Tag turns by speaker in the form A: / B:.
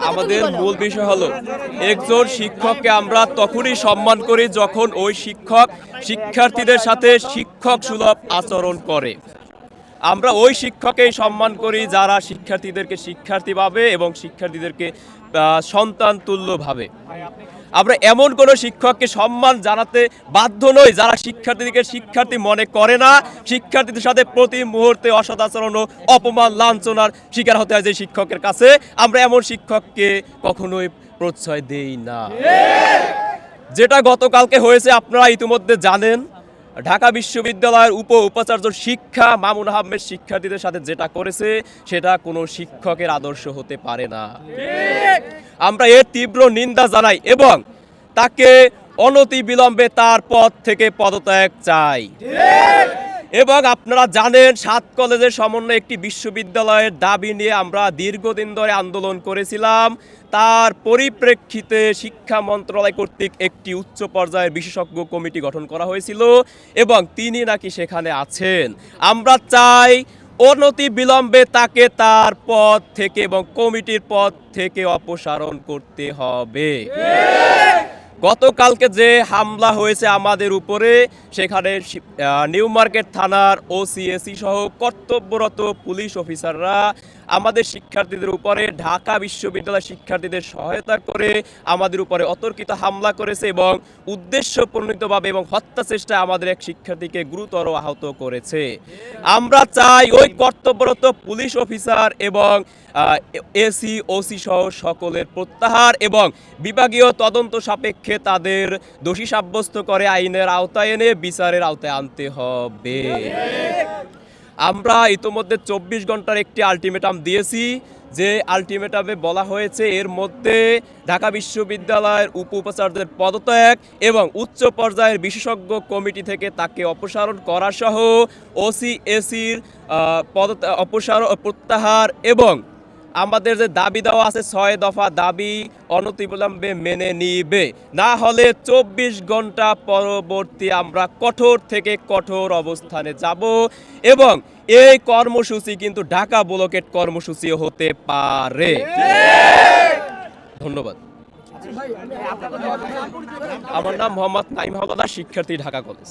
A: আমাদের মূল বিষয় হলো একজন শিক্ষককে আমরা তখনই সম্মান করি যখন ওই শিক্ষক শিক্ষার্থীদের সাথে শিক্ষক সুলভ আচরণ করে। আমরা ওই শিক্ষকেই সম্মান করি যারা শিক্ষার্থীদেরকে শিক্ষার্থী ভাবে এবং শিক্ষার্থীদেরকে সন্তান তুল্য ভাবে। আমরা এমন কোনো শিক্ষককে সম্মান জানাতে বাধ্য নই যারা শিক্ষার্থীদেরকে শিক্ষার্থী মনে করে না। শিক্ষার্থীদের সাথে প্রতি মুহূর্তে অসদাচরণ ও অপমান লাঞ্ছনার শিকার হতে হয় যে শিক্ষকের কাছে। আমরা এমন শিক্ষককে কখনোই প্রশ্রয় দেই না। যেটা গতকালকে হয়েছে আপনারা ইতিমধ্যে জানেন। ঢাকা বিশ্ববিদ্যালয়ের উপ উপাচার্য শিক্ষা মামুন আহমেদ শিক্ষার্থীদের সাথে যেটা করেছে, সেটা কোনো শিক্ষকের আদর্শ হতে পারে না। আমরা এর তীব্র নিন্দা জানাই এবং তাকে অনতি বিলম্বে তার পদ থেকে পদত্যাগ চাই। এবং আপনারা জানেন সাত কলেজের সমন্বয়ে একটি বিশ্ববিদ্যালয়ের দাবি নিয়ে আমরা দীর্ঘদিন ধরে আন্দোলন করেছিলাম। তার পরিপ্রেক্ষিতে শিক্ষা মন্ত্রণালয় কর্তৃক একটি উচ্চ পর্যায়ের বিশেষজ্ঞ কমিটি গঠন করা হয়েছিল এবং তিনি নাকি সেখানে আছেন। আমরা চাই অনতি বিলম্বে তাকে তার পদ থেকে এবং কমিটির পদ থেকে অপসারণ করতে হবে। গতকালকে যে হামলা হয়েছে আমাদের উপরে, সেখানে নিউ মার্কেট থানার ওসিএসি সহ কর্তব্যরত পুলিশ অফিসাররা আমাদের শিক্ষার্থীদের উপরে, ঢাকা বিশ্ববিদ্যালয় শিক্ষার্থীদের সহায়তা করে আমাদের উপরে অতর্কিত হামলা করেছে এবং উদ্দেশ্য প্রণীতভাবে এবং হত্যা চেষ্টা আমাদের এক শিক্ষার্থীকে গুরুতর আহত করেছে। আমরা চাই ওই কর্তব্যরত পুলিশ অফিসার এবং এসি ওসি সহ সকলের প্রত্যাহার এবং বিভাগীয় তদন্ত সাপেক্ষে তাদের দোষী সাব্যস্ত করে আইনের আওতায় এনে বিচারের আওতায় আনতে হবে। আমরা ইতোমধ্যে চব্বিশ ঘণ্টার একটি আলটিমেটাম দিয়েছি। যে আলটিমেটামে বলা হয়েছে, এর মধ্যে ঢাকা বিশ্ববিদ্যালয়ের উপ উপাচার্যের পদত্যাগ এবং উচ্চ পর্যায়ের বিশেষজ্ঞ কমিটি থেকে তাকে অপসারণ করাসহ ওসি, এসির পদ অপসারণ প্রত্যাহার এবং আমাদের যে দাবি দেওয়া আছে ছয় দফা দাবি অনতিবিলম্বে মেনে নিবে। না হলে চব্বিশ ঘণ্টা পরবর্তী আমরা কঠোর থেকে কঠোর অবস্থানে যাব এবং এই কর্মসূচি কিন্তু ঢাকা ব্লকেট কর্মসূচি হতে পারে। ধন্যবাদ। আমার নাম মোহাম্মদ নাইম হকদার শিক্ষার্থী ঢাকা কলেজ।